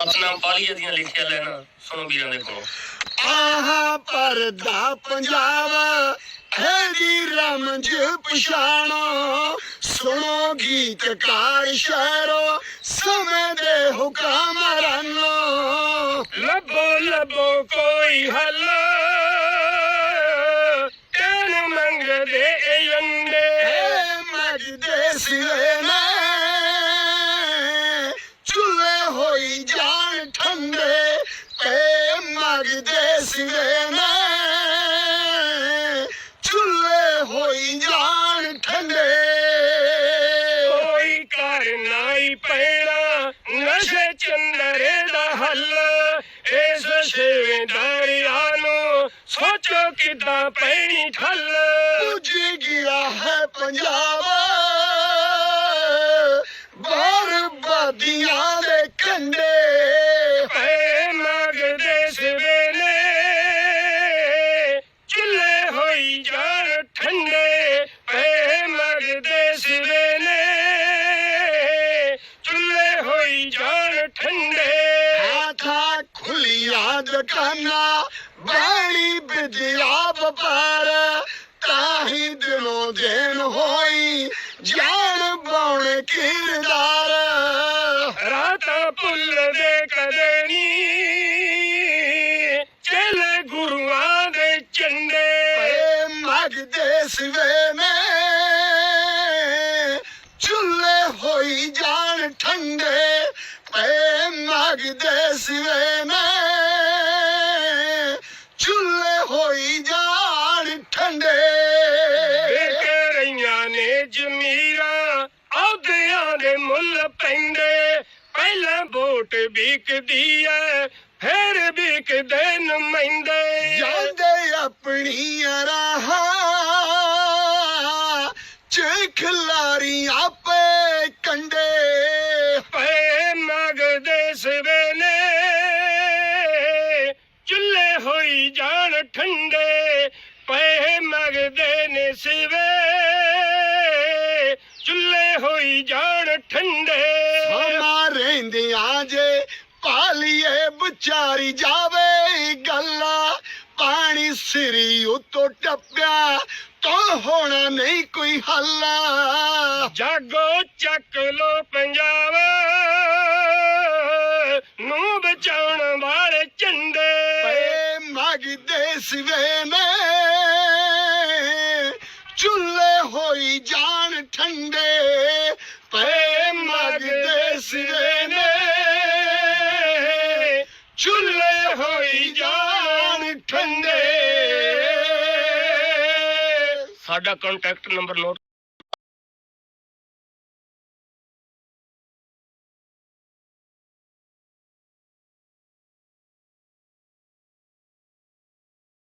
ਆਪਣਾ ਪਾਲੀਆ ਦੀਆਂ ਲਿਖਿਆ ਲੈਣਾ ਸੁਣੋ ਵੀਰਾਂ ਦੇ ਕੋਲੋਂ। ਆਹਾ ਪਰਦਾ ਪੰਜਾਬ ਹੈ ਦੀ ਰਮਜ ਪਛਾਣੋ ਸੁਣੋ ਗੀਤਕਾਰ ਸ਼ਹਿਰੋ ਸਮੇਂ ਦੇ ਹੁਕਮਰਾਨੋ ਲੱਭੋ ਲੱਭੋ ਕੋਈ ਹੱਲ। ਕਹਿਣ ਮੰਗਦੇ ਏ ਅੰਡੇ ਮਜਦੇ ਸਿਵੇ ਨੇ ਤੇ ਮਗਦੇ ਸਿਵੇ ਨੇ। ਚੁੱਲੇ ਹੋਈ ਜਾਣ ਠੰਡੇ। ਕੋਈ ਕਰ ਨਾਈ ਪੈਣਾ ਨਸ਼ੇ ਚੰਦਰੇ ਦਾ ਹੱਲ। ਇਸ ਸੇਵੇਦਾਰਿਆਂ ਨੂੰ ਸੋਚੋ ਕਿੱਦਾਂ ਪੈਣੀ ਠੱਲ। ਪੁੱਜ ਗਿਆ ਹੈ ਪੰਜਾਬ। ਬਰਬਾਦੀਆਂ ਦੇ ਦੁਕਾਨਾਂ ਬਾਣੀ ਵਿਦਿਆ ਵਪਾਰ ਤਾਹੀ ਦਿਨੋਂ ਦਿਨ ਹੋਈ ਜਾਣ ਬੌਣ ਕਿਰਦਾਰ। ਰਾਤਾਂ ਭੁੱਲਦੇ ਕਦੇ ਨਹੀਂ ਚੱਲ ਗੁਰੂਆਂ ਦੇ ਝੰਡੇ। ਏ ਮਗਦੇ ਸਵੇ ਚੁੱਲੇ ਹੋਈ ਜਾਣ ਠੰਡੇ। ਏ ਮਗਦੇ ਸਵੇ ਵੋਟ ਵਿਕਦੀ ਐ ਫਿਰ ਵਿਕਦੇ ਨੁਮਾਇੰਦੇ। ਜਾਂਦੇ ਆਪਣੀਆਂ ਰਾਹਾਂ ਚ ਖਿਲਾਰੀ ਆਪੇ ਕੰਡੇ। ਪਏ ਮਗਦੇ ਸਵੇਲੇ ਚੁੱਲੇ ਹੋਈ ਜਾਣ ਠੰਡੇ। ਪਏ ਮਗਦੇ ਨੇ ਸਵੇ ਚੁੱਲੇ ਹੋਈ ਜਾਣ ਠੰਡੇ। ਜੇ ਪਾਲੀਏ ਵਿਚਾਰੀ ਜਾਵੇ ਗੱਲਾਂ। ਪਾਣੀ ਸਿਰੀ ਉਤੋਂ ਟੱਪਿਆ ਤਾਂ ਹੋਣਾ ਨਹੀਂ ਕੋਈ ਹੱਲਾ। ਜਾਗੋ ਚੱਕ ਲੋ ਪੰਜਾਬ ਨੂੰ ਬਚਾਉਣ ਵਾਲੇ ਝੰਡੇ। ਪਏ ਮਗਦੇ ਸਿਵੇ ਨੇ ਚੁੱਲੇ ਹੋਈ ਜਾਣ ਠੰਡੇ। ਹੋਈ ਜਾਣ ਠੰਡੇ। ਸਾਡਾ ਕੰਟੈਕਟ ਨੰਬਰ ਨੋਟ